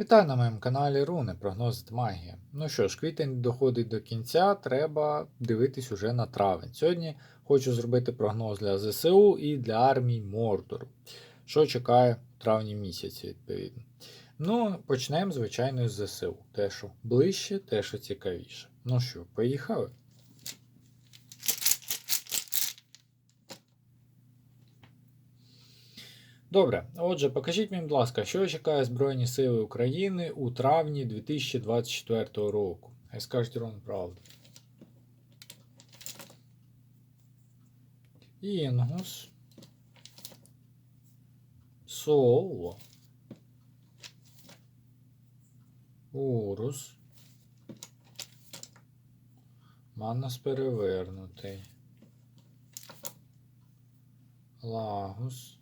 Вітаю на моєму каналі Руни, прогноз магія. Ну що ж, квітень доходить до кінця, треба дивитись уже на травень. Сьогодні хочу зробити прогноз для ЗСУ і для армії Мордору. Що чекає в травні місяці, відповідно. Ну, почнемо, звичайно, з ЗСУ. Те, що ближче, те, що цікавіше. Ну що, поїхали? Добре, отже, покажіть мені, будь ласка, що чекає Збройні Сили України у травні 2024 року. Хай скажуть Рон правду. Інгус. Соло. Урус. Маннас перевернутий. Лагус.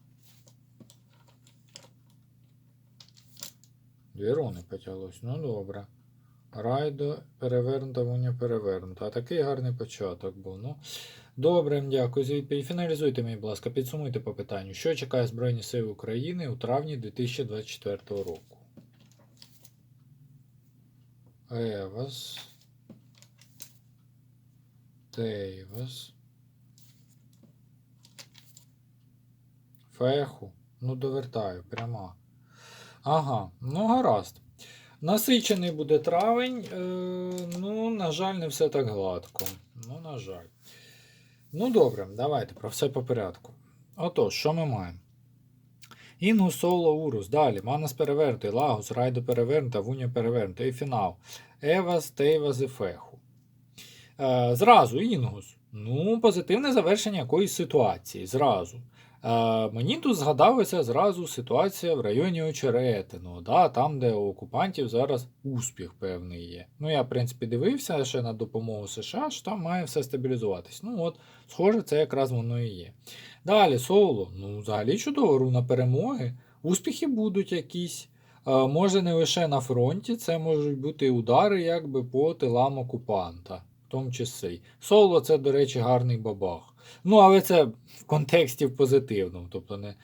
Дві руни потяглось. Ну добре. Райдо перевернута, вуня перевернута. А такий гарний початок був. Ну, добре, дякую за. Фіналізуйте мені, будь ласка, підсумуйте по питанню. Що чекає Збройні Сили України у травні 2024 року? Евас. Тейвас. Феху. Ну, довертаю, пряма. Ага, ну гаразд. Насичений буде травень. Е, ну, на жаль, не все так гладко. Ну, на жаль. Ну, добре, давайте про все по порядку. Отож, що ми маємо? Інгу, соло, урус. Далі. Манас перевернутий, Лагус, Райдо перевернута, Вуня перевернута. І фінал. Евас, Тейвас і Феху. Е, зразу Інгус. Ну, позитивне завершення якоїсь ситуації. Зразу. Е, мені тут згадалася зразу ситуація в районі Очеретиного, да, там, де у окупантів зараз успіх певний є. Ну, я, в принципі, дивився ще на допомогу США, що там має все стабілізуватись. Ну, от, схоже, це якраз воно і є. Далі, соло. Ну, взагалі чудово, руна перемоги. Успіхи будуть якісь. Е, може, не лише на фронті, це можуть бути удари якби по тилам окупанта, в тому числі. Соло це, до речі, гарний бабах. Ну, але це в контексті в позитивному. Тобто, не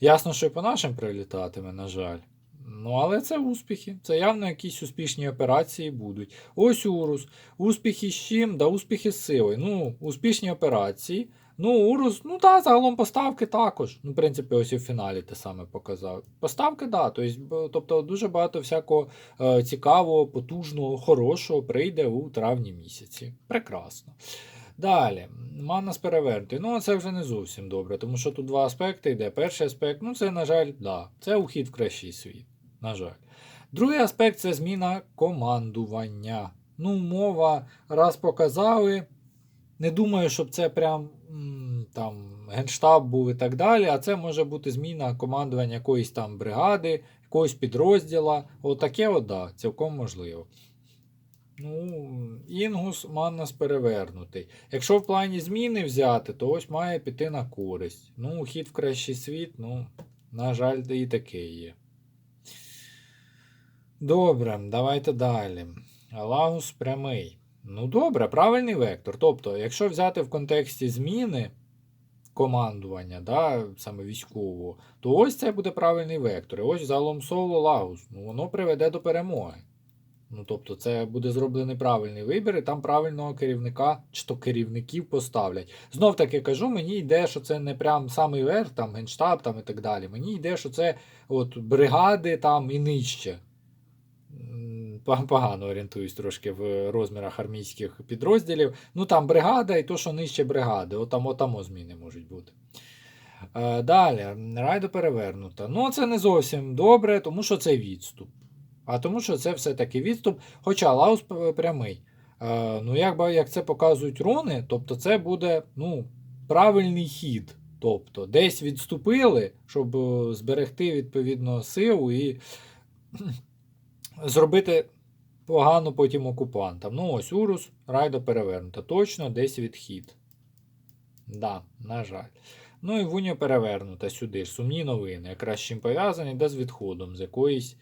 ясно, що і по нашим прилітатиме, на жаль. Ну, але це успіхи. Це явно якісь успішні операції будуть. Ось Урус. Успіхи з чим? Да, успіхи з силою. Ну, успішні операції. Ну, Урус, ну так, загалом поставки також. Ну, в принципі, ось і в фіналі те саме показав. Поставки, так. Да, тобто, тобто дуже багато всякого е, цікавого, потужного, хорошого прийде у травні місяці. Прекрасно. Далі, Манас перевернутий. Ну, це вже не зовсім добре, тому що тут два аспекти йде. Перший аспект, ну це, на жаль, да, це ухід в кращий світ. На жаль. Другий аспект це зміна командування. Ну, мова раз показали. Не думаю, щоб це прям там генштаб був і так далі, а це може бути зміна командування якоїсь там бригади, якогось підрозділа. Отаке, от, да, цілком можливо. Ну, Інгус Маннас перевернутий. Якщо в плані зміни взяти, то ось має піти на користь. Ну, хід в кращий світ, ну, на жаль, і таке є. Добре, давайте далі. Лагус прямий. Ну, добре, правильний вектор. Тобто, якщо взяти в контексті зміни командування, да, саме військового, то ось це буде правильний вектор. І ось загалом соло Лагус. Ну, воно приведе до перемоги. Ну, тобто, це буде зроблений правильний вибір, і там правильного керівника чи то керівників поставлять. Знов таки кажу, мені йде, що це не прям самий верх, там генштаб там і так далі. Мені йде, що це от бригади там і нижче. Погано орієнтуюсь трошки в розмірах армійських підрозділів. Ну там бригада і то, що нижче бригади. Отам, отамо зміни можуть бути. Е, Далі, райдо перевернута. Ну, це не зовсім добре, тому що це відступ. А тому що це все-таки відступ. Хоча Лаус прямий. Е, ну, як, як це показують руни, тобто це буде ну, правильний хід. Тобто десь відступили, щоб е, зберегти відповідно силу і зробити погано потім окупантам. Ну, ось Урус, райдо перевернута. Точно десь відхід. Да, на жаль. Ну і Вуня перевернута сюди ж. Сумні новини. Якраз з чим пов'язані, де з відходом, з якоїсь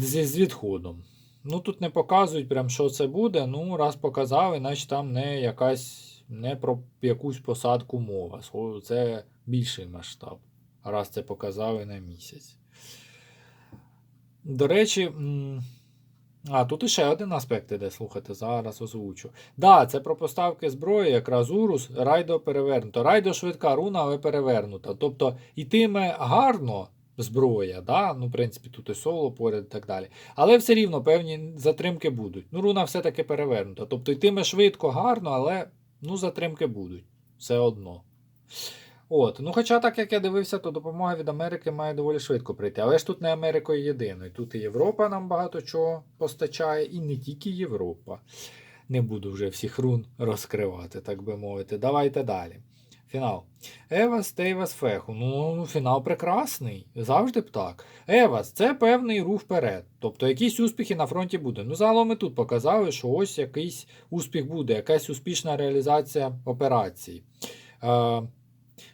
з, відходом. Ну тут не показують, прям, що це буде. Ну, раз показали, значить там не якась не про якусь посадку мова. Це більший масштаб. Раз це показали на місяць. До речі, а тут іще один аспект іде, слухайте, зараз озвучу. Да, це про поставки зброї, якраз Урус, райдо перевернуто. Райдо швидка руна, але перевернута. Тобто йтиме гарно зброя, да? ну, в принципі, тут і соло поряд і так далі. Але все рівно певні затримки будуть. Ну, руна все-таки перевернута. Тобто йтиме швидко, гарно, але ну, затримки будуть. Все одно. От, ну хоча так як я дивився, то допомога від Америки має доволі швидко прийти. Але ж тут не Америкою єдиною. Тут і Європа нам багато чого постачає, і не тільки Європа. Не буду вже всіх рун розкривати, так би мовити. Давайте далі. Фінал. Евас Тейвас Феху. Ну, фінал прекрасний. Завжди б так. Евас це певний рух вперед. Тобто якісь успіхи на фронті буде. Ну, загалом ми тут показали, що ось якийсь успіх буде, якась успішна реалізація операцій. Е,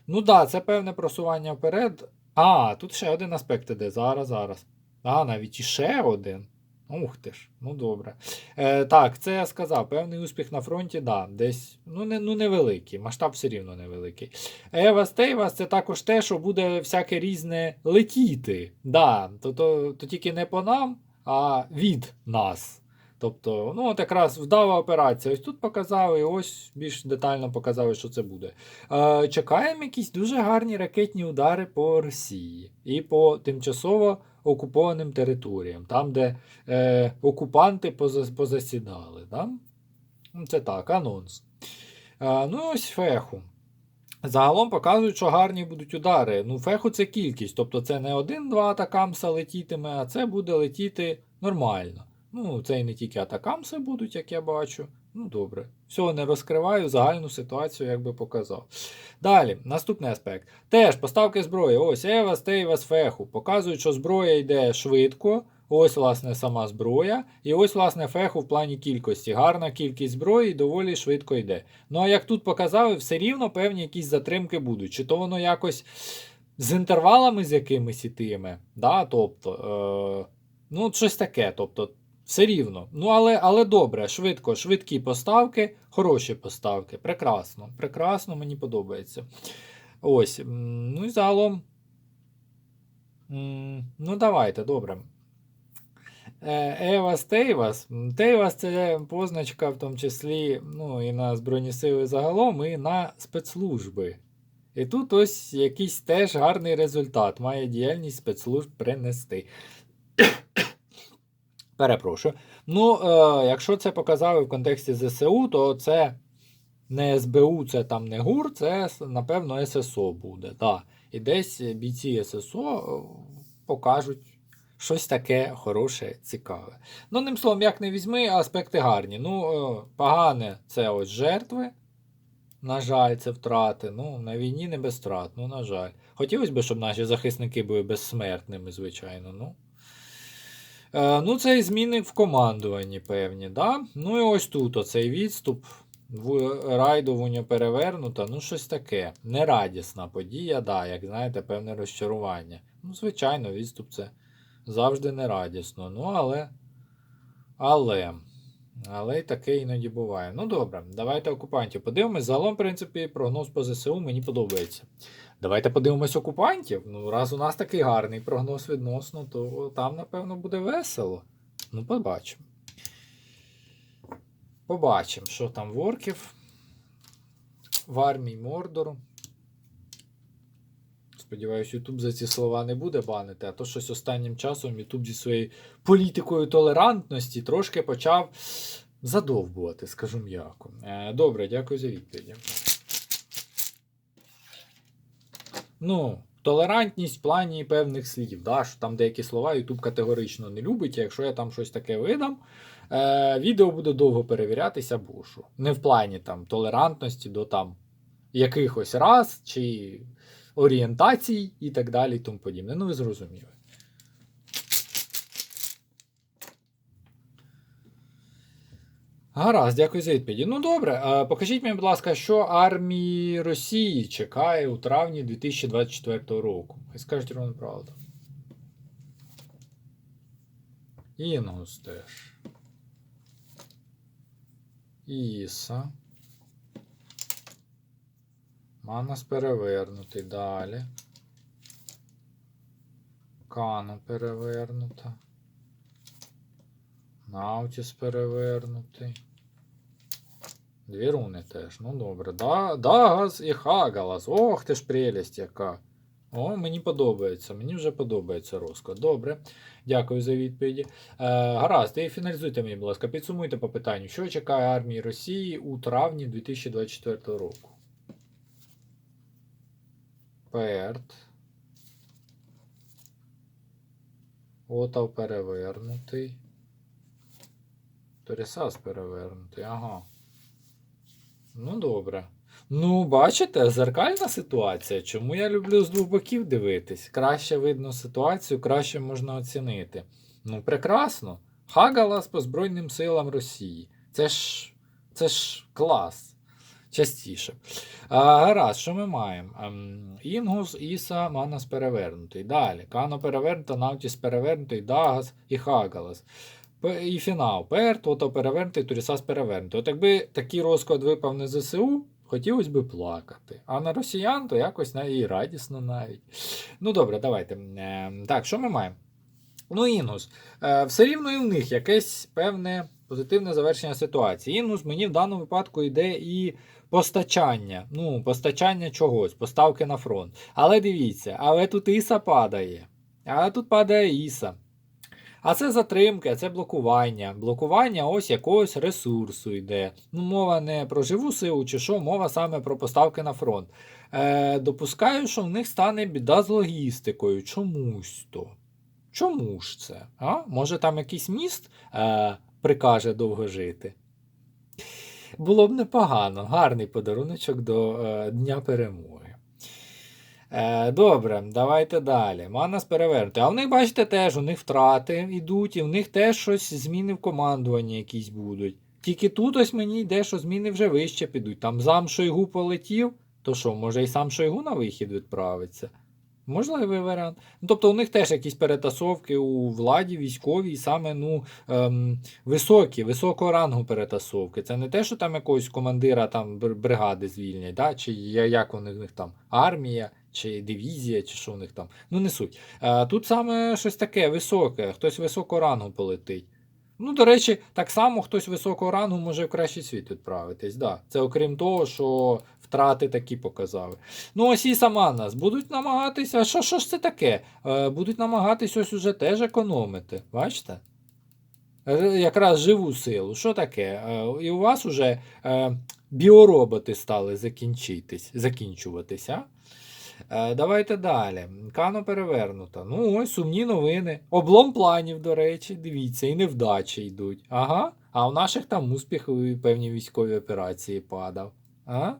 Ну да, це певне просування вперед. А, тут ще один аспект іде. Зараз, зараз. А, навіть іще один. Ух ти ж, ну добре. Е, так, це я сказав. Певний успіх на фронті, да, десь ну, не, ну, невеликий. Масштаб все рівно невеликий. Евас Тейвас це також те, що буде всяке різне летіти. Да, то, то, то тільки не по нам, а від нас. Тобто, ну от якраз вдала операція. Ось тут показали, ось більш детально показали, що це буде. Е, чекаємо якісь дуже гарні ракетні удари по Росії і по тимчасово окупованим територіям, там, де е, окупанти позасідали. Да? Ну, Це так, анонс. Е, ну, ось феху. Загалом показують, що гарні будуть удари. Ну, феху це кількість, тобто це не один-два атакамса летітиме, а це буде летіти нормально. Ну, це і не тільки атакамси будуть, як я бачу. Ну, добре. Всього не розкриваю, загальну ситуацію як би показав. Далі, наступний аспект. Теж поставки зброї. Ось Евас, Тейвас, Феху. Показують, що зброя йде швидко. Ось, власне, сама зброя. І ось, власне, феху в плані кількості. Гарна кількість зброї доволі швидко йде. Ну, а як тут показали, все рівно певні якісь затримки будуть. Чи то воно якось з інтервалами з якимись ітиме. Да? Тобто, е, ну, щось таке. Тобто, все рівно. Ну, але але добре, швидко, швидкі поставки, хороші поставки. Прекрасно. Прекрасно, мені подобається. Ось. Ну і загалом. Ну, давайте, добре. Евас Тейвас. Тейвас це позначка, в тому числі, ну, і на Збройні Сили загалом, і на спецслужби. І тут ось якийсь теж гарний результат має діяльність спецслужб принести. Перепрошую. Ну, е, якщо це показали в контексті ЗСУ, то це не СБУ, це там не ГУР, це, напевно, ССО буде. Да. І десь бійці ССО е, покажуть щось таке хороше, цікаве. Ну, ним словом, як не візьми, аспекти гарні. Ну, е, погане це ось жертви. На жаль, це втрати. Ну, на війні не без втрат, ну, на жаль. Хотілося б, щоб наші захисники були безсмертними, звичайно. ну. Е, ну, це і зміни в командуванні певні. да? Ну і ось тут оцей відступ. В райдовуню перевернута, ну щось таке. Нерадісна подія, да, як знаєте, певне розчарування. Ну, звичайно, відступ це завжди нерадісно. Ну, але. Але. Але й таке іноді буває. Ну добре, давайте окупантів подивимось. Загалом, в принципі, прогноз по ЗСУ мені подобається. Давайте подивимось окупантів. Ну, раз у нас такий гарний прогноз відносно, то там, напевно, буде весело. Ну, побачимо. Побачимо, що там в орків в армії Мордору. Сподіваюсь, Ютуб за ці слова не буде банити, а то щось останнім часом Ютуб зі своєю політикою толерантності трошки почав задовбувати, скажу м'яко. Е, Добре, дякую за відповіді. Ну, толерантність в плані певних слів. Да, що Там деякі слова YouTube категорично не любить, якщо я там щось таке видам, е, відео буде довго перевірятися, бо що. Не в плані там толерантності до там якихось раз чи орієнтацій і так далі, і тому подібне. Ну, ви зрозуміли. Гаразд, дякую за відповіді. Ну добре, покажіть мені, будь ласка, що армії Росії чекає у травні 2024 року. Хай скажуть ровно правду. Інгус теж. Іса. Манас перевернутий далі. Кана перевернута. Наутіс перевернутий. Дві руни теж. Ну добре. Да, Дагас і Хагалас. Ох ти ж прелість яка. О, мені подобається. Мені вже подобається розклад. Добре. Дякую за відповіді. Е, гаразд, і фіналізуйте мені, будь ласка, підсумуйте по питанню, що чекає армії Росії у травні 2024 року. Перт. Отав перевернутий. Торісас перевернутий, ага. Ну, добре. Ну, бачите, зеркальна ситуація. Чому я люблю з двох боків дивитись? Краще видно ситуацію, краще можна оцінити. Ну, прекрасно. Хагалас по Збройним силам Росії. Це ж, це ж клас. Частіше. А, гаразд, що ми маємо? Ем, Інгус, Іса, Манас перевернутий. Далі. Кано перевернута, Навтіс перевернутий, Дагас і Хагалас. І фінал. Перт, ото перевернутий, Турісас перевернутий. От якби такий розклад випав на ЗСУ, хотілося б плакати. А на росіян то якось на- і радісно навіть. Ну добре, давайте. Ем, Так, що ми маємо? Ну, Інгус. Е, Все рівно і в них якесь певне позитивне завершення ситуації. Інгус мені в даному випадку йде і постачання. Ну, постачання чогось, поставки на фронт. Але дивіться, але тут Іса падає. Але тут падає Іса. А це затримки, це блокування. Блокування ось якогось ресурсу йде. Ну, мова не про живу силу чи що, мова саме про поставки на фронт. Е, допускаю, що в них стане біда з логістикою. Чомусь то. Чому ж це? А? Може там якийсь міст е, прикаже довго жити? Було б непогано. Гарний подаруночок до е, Дня перемоги. Е, добре, давайте далі. Манас перевернути. А в них, бачите, теж у них втрати йдуть, і в них теж щось зміни в командуванні якісь будуть. Тільки тут ось мені йде, що зміни вже вище підуть. Там зам Шойгу полетів, то що, може і сам Шойгу на вихід відправиться? Можливий варіант. Ну, тобто у них теж якісь перетасовки у владі, військовій, саме ну, ем, високі, високого рангу перетасовки. Це не те, що там якогось командира там бригади звільнять, да? чи як у них там армія, чи дивізія, чи що у них там. Ну, не суть. Е, тут саме щось таке високе, хтось високого рангу полетить. Ну, до речі, так само хтось високого рангу може в кращий світ відправитись. Да. Це окрім того, що втрати такі показали. Ну, ось і сама нас будуть намагатися. Що, що ж це таке? Е, будуть намагатись ось уже теж економити. Бачите? Е, Якраз живу силу. Що таке? І у вас уже біороботи стали закінчитись? Е, давайте далі. Кано перевернута. Ну, ось сумні новини. Облом планів, до речі, дивіться, і невдачі йдуть. Ага. А у наших там успіх у певній військовій операції падав. А?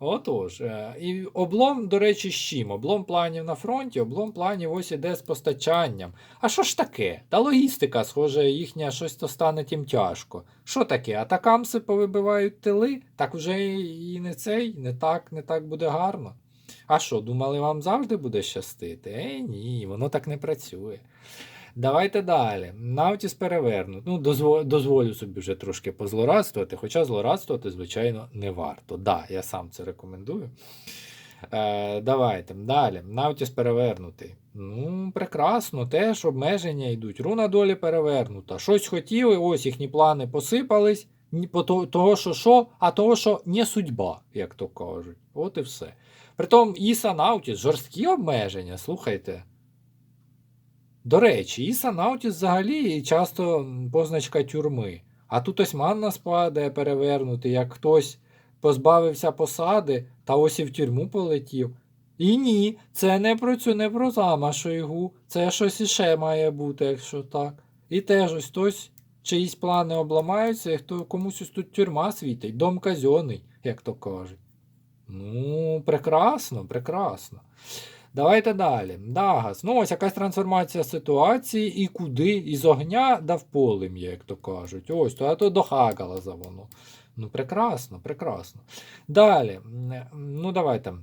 Отож, е, і облом, до речі, з чим? Облом планів на фронті, облом планів ось іде з постачанням. А що ж таке? Та логістика, схоже, їхня щось то стане тим тяжко. Що таке? Атакамси повибивають тили? Так уже і не цей, не так, не так буде гарно. А що, думали, вам завжди буде щастити? Ей, ні, воно так не працює. Давайте далі. Наутіс перевернут. Ну, дозво- дозволю собі вже трошки позлорадствувати, хоча злорадствувати, звичайно, не варто. Да, я сам це рекомендую. Е, давайте далі. Наутіс перевернутий. Ну, прекрасно, теж обмеження йдуть. Руна долі перевернута. Щось хотіли, ось їхні плани посипались. Того, що що, а того, що не судьба, як то кажуть. От і все. Притом Іса Наутіс, жорсткі обмеження, слухайте. До речі, Іса Наутіс взагалі часто позначка тюрми. А тут ось манна спадає перевернути, як хтось позбавився посади та ось і в тюрму полетів. І ні, це не про цю, не про зама Шойгу, це щось іще має бути, якщо так. І теж ось хтось чиїсь плани обламаються, хто комусь ось тут тюрма світить, дом казьоний, як то кажуть. Ну, прекрасно, прекрасно. Давайте далі. Дагас. Ну, ось якась трансформація ситуації і куди? Із огня да в полум'я, як то кажуть. Ось, то, а то до Хагалаза воно. Ну, прекрасно, прекрасно. Далі. Ну, давайте.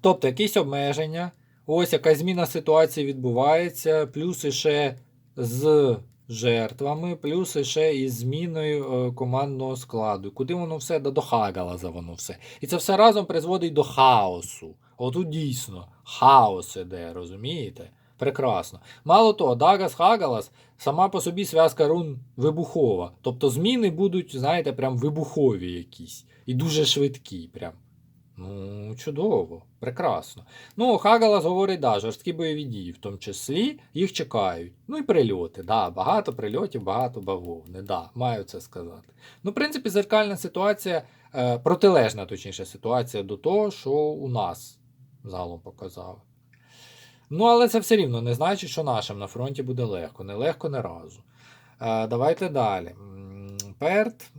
Тобто, якісь обмеження. Ось якась зміна ситуації відбувається, плюс іще з жертвами, плюс іще із зміною е, командного складу. Куди воно все да до Хагалаза воно все. І це все разом призводить до хаосу. Отут дійсно хаос іде, розумієте? Прекрасно. Мало того, Дагас Хагалас сама по собі зв'язка рун вибухова. Тобто зміни будуть, знаєте, прям вибухові якісь. І дуже швидкі. Прям. Ну, чудово, прекрасно. Ну, Хагалас говорить, да, жорсткі бойові дії, в тому числі їх чекають. Ну і прильоти, да, багато прильотів, багато бавовни, да, маю це сказати. Ну, в принципі, зеркальна ситуація, е, протилежна, точніше, ситуація до того, що у нас загалом показав. Ну, але це все рівно не значить, що нашим на фронті буде легко. Не легко не разу. Е, давайте далі. Перт,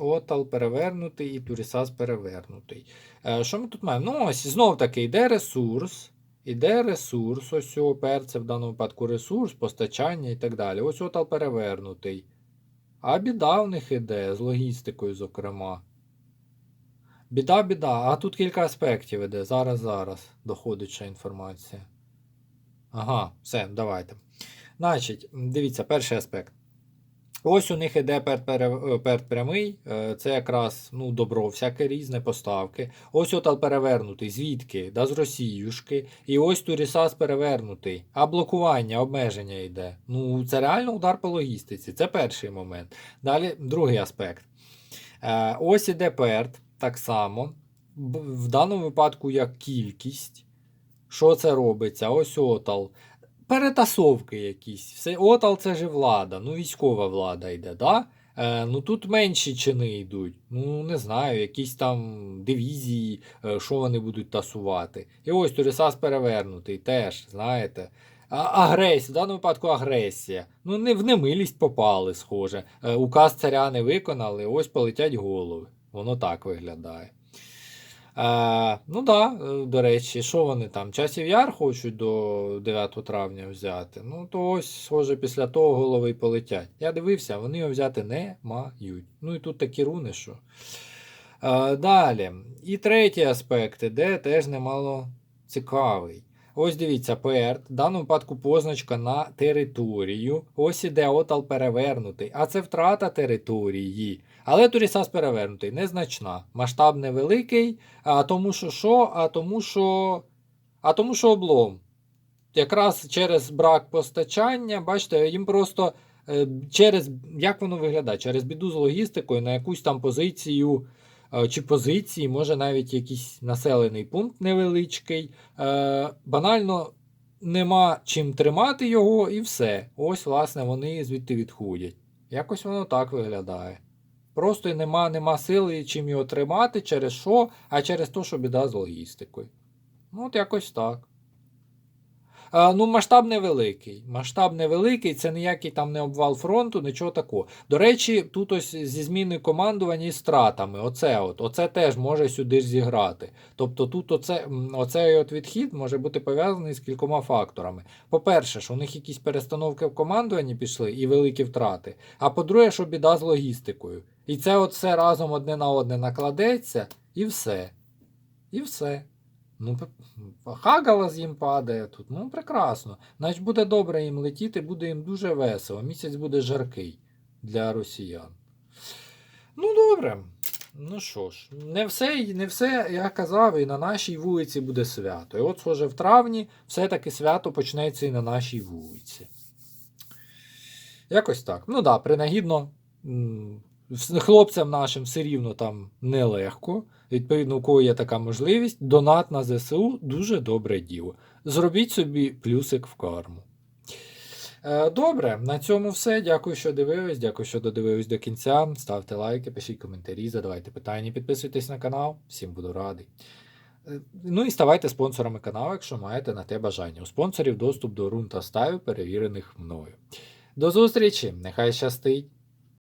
Отал перевернутий і Турісас перевернутий. Е, що ми тут маємо? Ну, ось знов таки йде ресурс. Іде ресурс, ось цього перця в даному випадку ресурс, постачання і так далі. Ось отал перевернутий. А біда в них іде з логістикою, зокрема. Біда, біда. А тут кілька аспектів іде. Зараз, зараз доходить інформація. Ага, все, давайте. Значить, дивіться, перший аспект. Ось у них іде перт, пере- е, е, це якраз ну, добро, всяке різне поставки. Ось отал перевернутий. Звідки? Да з Росіюшки. І ось Турісас перевернутий. А блокування, обмеження йде. Ну, це реально удар по логістиці. Це перший момент. Далі другий аспект. Е, ось іде перт, так само. В даному випадку як кількість. Що це робиться? Ось отал. Перетасовки якісь. Все, отал це ж влада, ну військова влада йде, да? Е, ну тут менші чини йдуть. Ну, не знаю, якісь там дивізії, е, що вони будуть тасувати. І ось Турісас перевернутий теж, знаєте. Агресія, в даному випадку агресія. Ну, не в немилість попали, схоже. Е, указ царя не виконали, ось полетять голови. Воно так виглядає. Е, ну да, е, до речі, що вони там? Часів яр хочуть до 9 травня взяти. Ну, то ось, схоже, після того голови полетять. Я дивився, вони його взяти не мають. Ну і тут такі руни, що. Е, далі. І третій аспект, де теж немало цікавий. Ось дивіться, ПР, в даному випадку позначка на територію. Ось іде отал перевернутий, а це втрата території. Але Турісас перевернутий, незначна. Масштаб невеликий, а тому що що? А тому що. А тому що облом. Якраз через брак постачання, бачите, їм просто е, через як воно виглядає? Через біду з логістикою на якусь там позицію е, чи позиції, може навіть якийсь населений пункт невеличкий. Е, банально нема чим тримати його, і все. Ось, власне, вони звідти відходять. Якось воно так виглядає. Просто нема, нема сили чим його тримати, через що, а через те, що біда з логістикою. Ну, от якось так. А, ну, масштаб невеликий. Масштаб невеликий, це ніякий там не обвал фронту, нічого такого. До речі, тут ось зі зміною командування і стратами. Оце от, оце теж може сюди ж зіграти. Тобто тут оце, оцей от відхід може бути пов'язаний з кількома факторами. По-перше, що у них якісь перестановки в командуванні пішли і великі втрати. А по-друге, що біда з логістикою. І це от все разом одне на одне накладеться, і все. І все. Ну, п- Хагалас їм падає тут. Ну, прекрасно. Значить, буде добре їм летіти, буде їм дуже весело. Місяць буде жаркий для росіян. Ну, добре. Ну що ж, не все, не все, я казав, і на нашій вулиці буде свято. І от, схоже, в травні все-таки свято почнеться і на нашій вулиці. Якось так. Ну так, да, принагідно. Хлопцям нашим все рівно там нелегко. Відповідно, у кого є така можливість, донат на ЗСУ дуже добре діло. Зробіть собі плюсик в карму. Е, Добре, на цьому все. Дякую, що дивились. Дякую, що додивились до кінця. Ставте лайки, пишіть коментарі, задавайте питання, підписуйтесь на канал. Всім буду радий. Е, Ну і ставайте спонсорами каналу, якщо маєте на те бажання. У спонсорів доступ до рун та ставів, перевірених мною. До зустрічі! Нехай щастить!